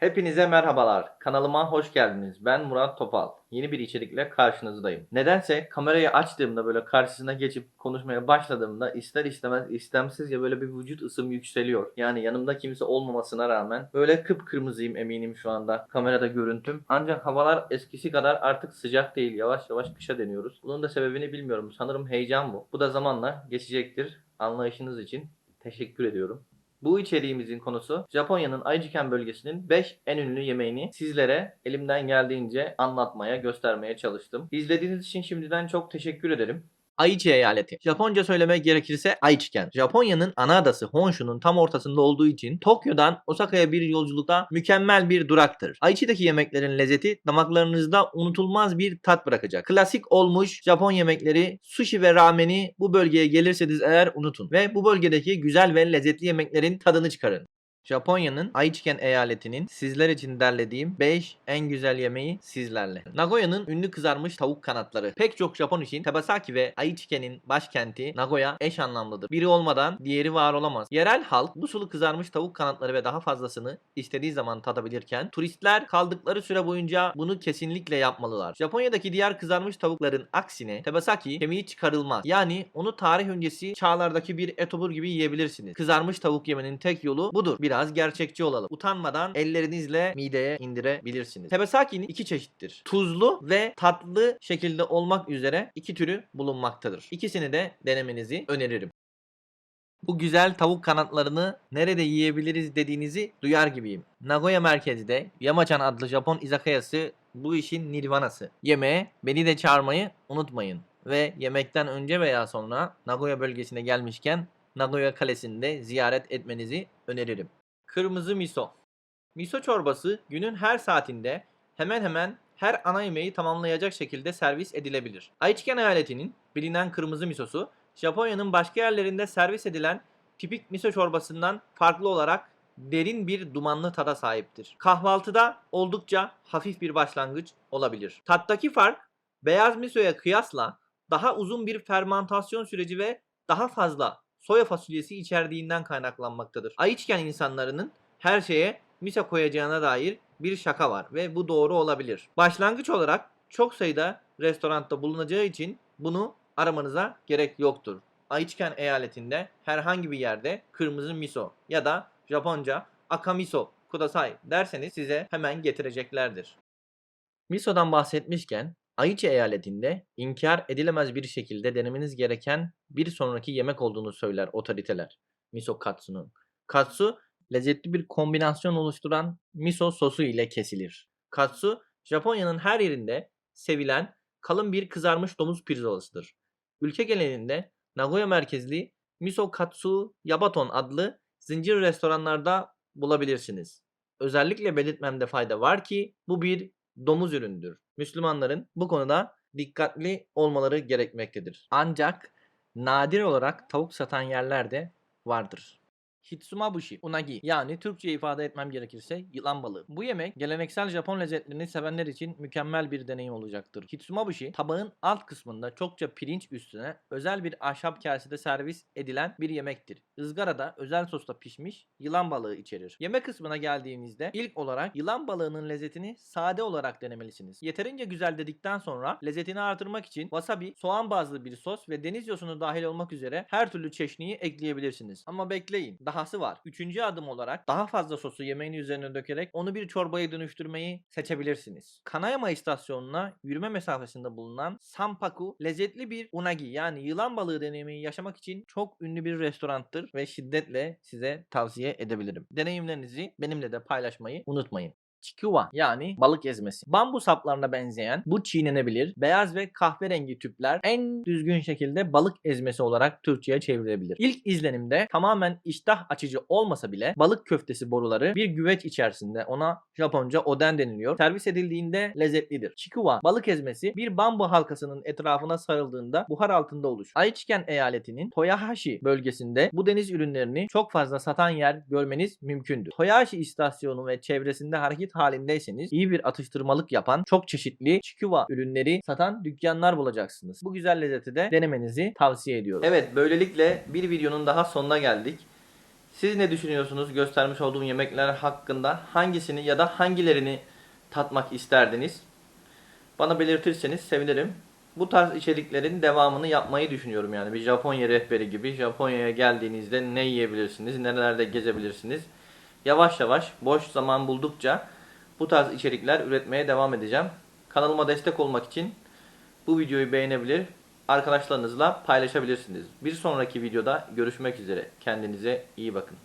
Hepinize merhabalar. Kanalıma hoş geldiniz. Ben Murat Topal. Yeni bir içerikle karşınızdayım. Nedense kamerayı açtığımda böyle karşısına geçip konuşmaya başladığımda ister istemez istemsizce böyle bir vücut ısım yükseliyor. Yani yanımda kimse olmamasına rağmen böyle kıpkırmızıyım eminim şu anda kamerada görüntüm. Ancak havalar eskisi kadar artık sıcak değil. Yavaş yavaş kışa deniyoruz. Bunun da sebebini bilmiyorum. Sanırım heyecan bu. Bu da zamanla geçecektir. Anlayışınız için teşekkür ediyorum. Bu içeriğimizin konusu Japonya'nın Aijiken bölgesinin 5 en ünlü yemeğini sizlere elimden geldiğince anlatmaya, göstermeye çalıştım. İzlediğiniz için şimdiden çok teşekkür ederim. Aichi eyaleti. Japonca söylemek gerekirse Aichiken. Japonya'nın ana adası Honshu'nun tam ortasında olduğu için Tokyo'dan Osaka'ya bir yolculukta mükemmel bir duraktır. Aichi'deki yemeklerin lezzeti damaklarınızda unutulmaz bir tat bırakacak. Klasik olmuş Japon yemekleri, sushi ve rameni bu bölgeye gelirseniz eğer unutun. Ve bu bölgedeki güzel ve lezzetli yemeklerin tadını çıkarın. Japonya'nın Aichiken eyaletinin sizler için derlediğim 5 en güzel yemeği sizlerle. Nagoya'nın ünlü kızarmış tavuk kanatları. Pek çok Japon için Tebasaki ve Aichiken'in başkenti Nagoya eş anlamlıdır. Biri olmadan diğeri var olamaz. Yerel halk bu sulu kızarmış tavuk kanatları ve daha fazlasını istediği zaman tadabilirken turistler kaldıkları süre boyunca bunu kesinlikle yapmalılar. Japonya'daki diğer kızarmış tavukların aksine Tebasaki kemiği çıkarılmaz. Yani onu tarih öncesi çağlardaki bir etobur gibi yiyebilirsiniz. Kızarmış tavuk yemenin tek yolu budur. Biraz gerçekçi olalım. Utanmadan ellerinizle mideye indirebilirsiniz. Tebasaki'nin iki çeşittir. Tuzlu ve tatlı şekilde olmak üzere iki türü bulunmaktadır. İkisini de denemenizi öneririm. Bu güzel tavuk kanatlarını nerede yiyebiliriz dediğinizi duyar gibiyim. Nagoya merkezde Yamachan adlı Japon izakayası bu işin nirvanası. Yemeğe beni de çağırmayı unutmayın. Ve yemekten önce veya sonra Nagoya bölgesine gelmişken Nagoya Kalesi'nde ziyaret etmenizi öneririm. Kırmızı miso. Miso çorbası günün her saatinde hemen hemen her ana yemeği tamamlayacak şekilde servis edilebilir. Aichiken eyaletinin bilinen kırmızı misosu Japonya'nın başka yerlerinde servis edilen tipik miso çorbasından farklı olarak derin bir dumanlı tada sahiptir. Kahvaltıda oldukça hafif bir başlangıç olabilir. Tattaki fark beyaz misoya kıyasla daha uzun bir fermantasyon süreci ve daha fazla soya fasulyesi içerdiğinden kaynaklanmaktadır. Aichiken insanlarının her şeye miso koyacağına dair bir şaka var ve bu doğru olabilir. Başlangıç olarak çok sayıda restoranda bulunacağı için bunu aramanıza gerek yoktur. Aichiken eyaletinde herhangi bir yerde kırmızı miso ya da Japonca akamiso kudasai derseniz size hemen getireceklerdir. Miso'dan bahsetmişken Aichi eyaletinde inkar edilemez bir şekilde denemeniz gereken bir sonraki yemek olduğunu söyler otoriteler. Miso katsu'nun. Katsu lezzetli bir kombinasyon oluşturan miso sosu ile kesilir. Katsu Japonya'nın her yerinde sevilen kalın bir kızarmış domuz pirzolasıdır. Ülke genelinde Nagoya merkezli Miso Katsu Yabaton adlı zincir restoranlarda bulabilirsiniz. Özellikle belirtmemde fayda var ki bu bir domuz üründür. Müslümanların bu konuda dikkatli olmaları gerekmektedir. Ancak nadir olarak tavuk satan yerler de vardır. Hitsumabushi, unagi yani Türkçe ifade etmem gerekirse yılan balığı. Bu yemek geleneksel Japon lezzetlerini sevenler için mükemmel bir deneyim olacaktır. Hitsumabushi tabağın alt kısmında çokça pirinç üstüne özel bir ahşap kasede servis edilen bir yemektir. Izgarada özel sosla pişmiş yılan balığı içerir. Yemek kısmına geldiğimizde ilk olarak yılan balığının lezzetini sade olarak denemelisiniz. Yeterince güzel dedikten sonra lezzetini artırmak için wasabi, soğan bazlı bir sos ve deniz yosunu dahil olmak üzere her türlü çeşniyi ekleyebilirsiniz. Ama bekleyin. Dahası var. Üçüncü adım olarak daha fazla sosu yemeğin üzerine dökerek onu bir çorbaya dönüştürmeyi seçebilirsiniz. Kanayama istasyonuna yürüme mesafesinde bulunan Sanpaku lezzetli bir unagi yani yılan balığı deneyimi yaşamak için çok ünlü bir restoranttır ve şiddetle size tavsiye edebilirim. Deneyimlerinizi benimle de paylaşmayı unutmayın. Chikuwa yani balık ezmesi. Bambu saplarına benzeyen bu çiğnenebilir beyaz ve kahverengi tüpler en düzgün şekilde balık ezmesi olarak Türkçe'ye çevrilebilir. İlk izlenimde tamamen iştah açıcı olmasa bile balık köftesi boruları bir güveç içerisinde ona Japonca oden deniliyor. Servis edildiğinde lezzetlidir. Chikuwa balık ezmesi bir bambu halkasının etrafına sarıldığında buhar altında oluşur. Aichiken eyaletinin Toyahashi bölgesinde bu deniz ürünlerini çok fazla satan yer görmeniz mümkündür. Toyahashi istasyonu ve çevresinde hareket halindeyseniz iyi bir atıştırmalık yapan çok çeşitli Chikuwa ürünleri satan dükkanlar bulacaksınız. Bu güzel lezzeti de denemenizi tavsiye ediyorum. Evet böylelikle bir videonun daha sonuna geldik. Siz ne düşünüyorsunuz göstermiş olduğum yemekler hakkında? Hangisini ya da hangilerini tatmak isterdiniz? Bana belirtirseniz sevinirim. Bu tarz içeriklerin devamını yapmayı düşünüyorum yani. Bir Japonya rehberi gibi. Japonya'ya geldiğinizde ne yiyebilirsiniz, nerelerde gezebilirsiniz. Yavaş yavaş boş zaman buldukça bu tarz içerikler üretmeye devam edeceğim. Kanalıma destek olmak için bu videoyu beğenebilir, arkadaşlarınızla paylaşabilirsiniz. Bir sonraki videoda görüşmek üzere. Kendinize iyi bakın.